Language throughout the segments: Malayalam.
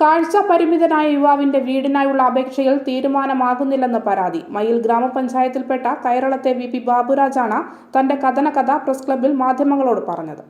കാഴ്ച പരിമിതനായ യുവാവിന്റെ വീടിനായുള്ള അപേക്ഷയിൽ തീരുമാനമാകുന്നില്ലെന്ന് പരാതി. മയിൽ ഗ്രാമപഞ്ചായത്തിൽപ്പെട്ട കൈരളത്തെ വി പി ബാബുരാജാണ് തന്റെ കഥനകഥ പ്രസ് ക്ലബിൽ മാധ്യമങ്ങളോട് പറഞ്ഞത്.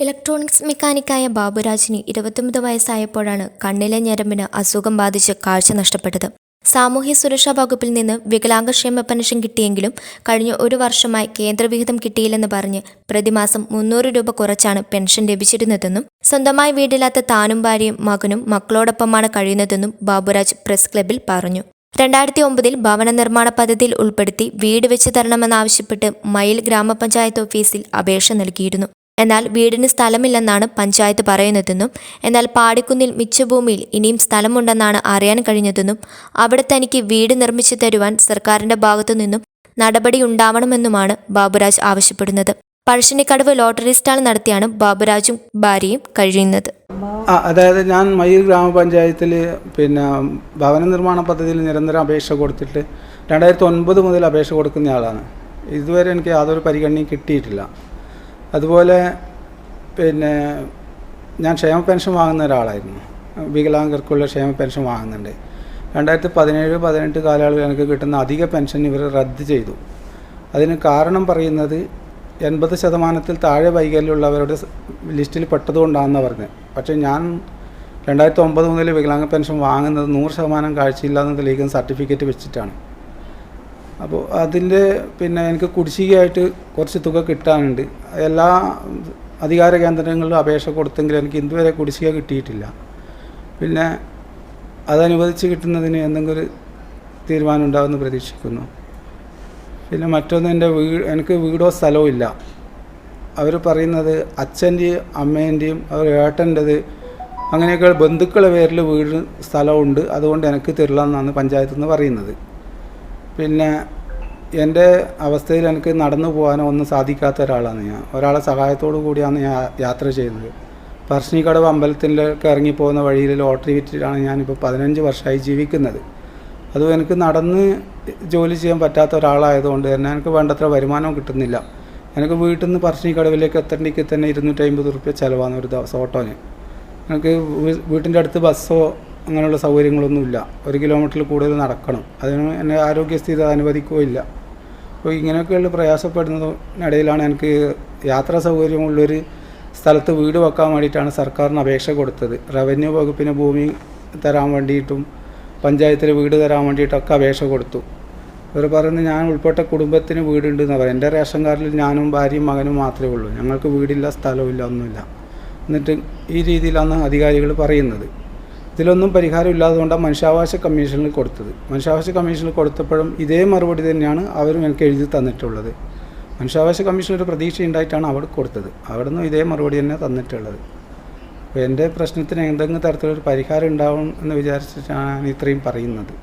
ഇലക്ട്രോണിക്സ് മെക്കാനിക്കായ ബാബുരാജിന് ഇരുപത്തൊമ്പത് വയസ്സായപ്പോഴാണ് കണ്ണിലെ ഞരമ്പിന് അസുഖം ബാധിച്ച് കാഴ്ച നഷ്ടപ്പെട്ടത്. സാമൂഹ്യ സുരക്ഷാ വകുപ്പിൽ നിന്ന് വികലാംഗക്ഷേമ പെൻഷൻ കിട്ടിയെങ്കിലും കഴിഞ്ഞ ഒരു വർഷമായി കേന്ദ്രവിഹിതം കിട്ടിയില്ലെന്ന് പറഞ്ഞ് പ്രതിമാസം മുന്നൂറ് രൂപ കുറച്ചാണ് പെൻഷൻ ലഭിച്ചിരുന്നതെന്നും സ്വന്തമായി വീടില്ലാത്ത താനും ഭാര്യയും മകനും മക്കളോടൊപ്പമാണ് കഴിയുന്നതെന്നും ബാബുരാജ് പ്രസ് ക്ലബ്ബിൽ പറഞ്ഞു. രണ്ടായിരത്തി ഒമ്പതിൽ ഭവന നിർമ്മാണ പദ്ധതിയിൽ ഉൾപ്പെടുത്തി വീട് വെച്ച് തരണമെന്നാവശ്യപ്പെട്ട് മയിൽ ഗ്രാമപഞ്ചായത്ത് ഓഫീസിൽ അപേക്ഷ നൽകിയിരുന്നു. എന്നാൽ വീടിന് സ്ഥലമില്ലെന്നാണ് പഞ്ചായത്ത് പറയുന്നതെന്നും എന്നാൽ പാടിക്കുന്നിൽ മിച്ചഭൂമിയിൽ ഇനിയും സ്ഥലമുണ്ടെന്നാണ് അറിയാൻ കഴിഞ്ഞതെന്നും അവിടെ തനിക്ക് വീട് നിർമ്മിച്ചു തരുവാൻ സർക്കാരിന്റെ ഭാഗത്തു നിന്നും നടപടി ഉണ്ടാവണമെന്നുമാണ് ബാബുരാജ് ആവശ്യപ്പെടുന്നത്. പഴശ്ശിനിക്കടവ് ലോട്ടറി സ്റ്റാൾ നടത്തിയാണ് ബാബുരാജും ഭാര്യയും കഴിയുന്നത്. അതായത് ഞാൻ മയിൽ ഗ്രാമപഞ്ചായത്തിൽ പിന്നെ ഭവന നിർമ്മാണ പദ്ധതിയിൽ നിരന്തരം അപേക്ഷ കൊടുത്തിട്ട് രണ്ടായിരത്തി ഒൻപത് മുതൽ അപേക്ഷ കൊടുക്കുന്ന ആളാണ്. ഇതുവരെ എനിക്ക് യാതൊരു പരിഗണനയും കിട്ടിയിട്ടില്ല. അതുപോലെ പിന്നെ ഞാൻ ക്ഷേമ പെൻഷൻ വാങ്ങുന്ന ഒരാളായിരുന്നു. വികലാംഗർക്കുള്ള ക്ഷേമ പെൻഷൻ വാങ്ങുന്നുണ്ട്. രണ്ടായിരത്തി പതിനേഴ് പതിനെട്ട് കാലയളവിൽ എനിക്ക് കിട്ടുന്ന അധിക പെൻഷൻ ഇവർ റദ്ദ് ചെയ്തു. അതിന് കാരണം പറയുന്നത് എൺപത് ശതമാനത്തിൽ താഴെ വൈകല്യമുള്ളവരുടെ ലിസ്റ്റിൽ പെട്ടതുകൊണ്ടാണെന്ന് പറഞ്ഞത്. പക്ഷേ ഞാൻ രണ്ടായിരത്തി ഒമ്പത് മുതൽ വികലാംഗ പെൻഷൻ വാങ്ങുന്നത് നൂറ് ശതമാനം കാഴ്ചയില്ലാന്ന് തെളിയിക്കുന്ന സർട്ടിഫിക്കറ്റ് വെച്ചിട്ടാണ്. അപ്പോൾ അതിന്റെ പിന്നെ എനിക്ക് കുടിശ്ശികയായിട്ട് കുറച്ച് തുക കിട്ടാനുണ്ട്. എല്ലാ അധികാര കേന്ദ്രങ്ങളിലും അപേക്ഷ കൊടുത്തെങ്കിലും എനിക്ക് ഇതുവരെ കുടിശ്ശിക കിട്ടിയിട്ടില്ല. പിന്നെ അതനുവദിച്ച് കിട്ടുന്നതിന് എന്തെങ്കിലും തീരുമാനം ഉണ്ടാകുമെന്ന് പ്രതീക്ഷിക്കുന്നു. പിന്നെ മറ്റൊന്ന് എന്റെ വീട് എനിക്ക് വീടോ സ്ഥലവും ഇല്ല. അവർ പറയുന്നത് അച്ഛന്റെയും അമ്മേന്റെയും അവർ ഏട്ടന്റെത് അങ്ങനെയൊക്കെ ബന്ധുക്കളുടെ പേരിൽ വീട് സ്ഥലമുണ്ട്. അതുകൊണ്ട് എനിക്ക് തരില്ല എന്നാണ് പഞ്ചായത്ത് നിന്ന് പറയുന്നത്. പിന്നെ എന്റെ അവസ്ഥയിൽ എനിക്ക് നടന്നു പോകാനോ ഒന്നും സാധിക്കാത്ത ഒരാളാണ് ഞാൻ. ഒരാളെ സഹായത്തോടു കൂടിയാണ് ഞാൻ യാത്ര ചെയ്യുന്നത്. പറശ്ശിനിക്കടവ് അമ്പലത്തിലേക്ക് ഇറങ്ങിപ്പോകുന്ന വഴിയിൽ ലോട്ടറി വിറ്റിട്ടാണ് ഞാനിപ്പോൾ പതിനഞ്ച് വർഷമായി ജീവിക്കുന്നത്. അതും എനിക്ക് നടന്ന് ജോലി ചെയ്യാൻ പറ്റാത്ത ഒരാളായതുകൊണ്ട് തന്നെ എനിക്ക് വേണ്ടത്ര വരുമാനം കിട്ടുന്നില്ല. എനിക്ക് വീട്ടിൽ നിന്ന് പറശ്ശിനിക്കടവിലേക്ക് എത്തേണ്ടെങ്കിൽ തന്നെ ഇരുന്നൂറ്റമ്പത് റുപ്യ ചിലവാണ് ഒരു ദിവസം ഓട്ടോന്. എനിക്ക് വീട്ടിന്റെ അടുത്ത് ബസ്സോ അങ്ങനെയുള്ള സൗകര്യങ്ങളൊന്നുമില്ല. ഒരു കിലോമീറ്ററിൽ കൂടുതൽ നടക്കണം. അതിന് എന്റെ ആരോഗ്യസ്ഥിതി അനുവദിക്കുകയില്ല. അപ്പോൾ ഇങ്ങനെയൊക്കെയുള്ള പ്രയാസപ്പെടുന്നതിനിടയിലാണ് എനിക്ക് യാത്രാ സൗകര്യമുള്ളൊരു സ്ഥലത്ത് വീട് വെക്കാൻ വേണ്ടിയിട്ടാണ് സർക്കാരിന് അപേക്ഷ കൊടുത്തത്. റവന്യൂ വകുപ്പിന് ഭൂമി തരാൻ വേണ്ടിയിട്ടും പഞ്ചായത്തിൽ വീട് തരാൻ വേണ്ടിയിട്ടൊക്കെ അപേക്ഷ കൊടുത്തു. ഇവർ പറയുന്നത് ഞാൻ ഉൾപ്പെട്ട കുടുംബത്തിന് വീടുണ്ട് എന്ന് പറയും എന്റെ റേഷൻ കാർഡിൽ ഞാനും ഭാര്യയും മകനും മാത്രമേ ഉള്ളൂ. ഞങ്ങൾക്ക് വീടില്ല സ്ഥലമില്ല ഒന്നുമില്ല. എന്നിട്ട് ഈ രീതിയിലാണ് അധികാരികൾ പറയുന്നത്. ഇതിലൊന്നും പരിഹാരം ഇല്ലാതുകൊണ്ടാണ് മനുഷ്യാവകാശ കമ്മീഷനിൽ കൊടുത്തത്. മനുഷ്യാവകാശ കമ്മീഷനിൽ കൊടുത്തപ്പോഴും ഇതേ മറുപടി തന്നെയാണ് അവരും എനിക്ക് എഴുതി തന്നിട്ടുള്ളത്. മനുഷ്യാവകാശ കമ്മീഷൻ ഒരു പ്രതീക്ഷ ഉണ്ടായിട്ടാണ് അവിടെ കൊടുത്തത്. അവിടെ നിന്നും ഇതേ മറുപടി തന്നെ തന്നിട്ടുള്ളത്. അപ്പോൾ എന്റെ പ്രശ്നത്തിന് എന്തെങ്കിലും തരത്തിലൊരു പരിഹാരം ഉണ്ടാവും എന്ന് വിചാരിച്ചിട്ടാണ് ഇത്രയും പറയുന്നത്.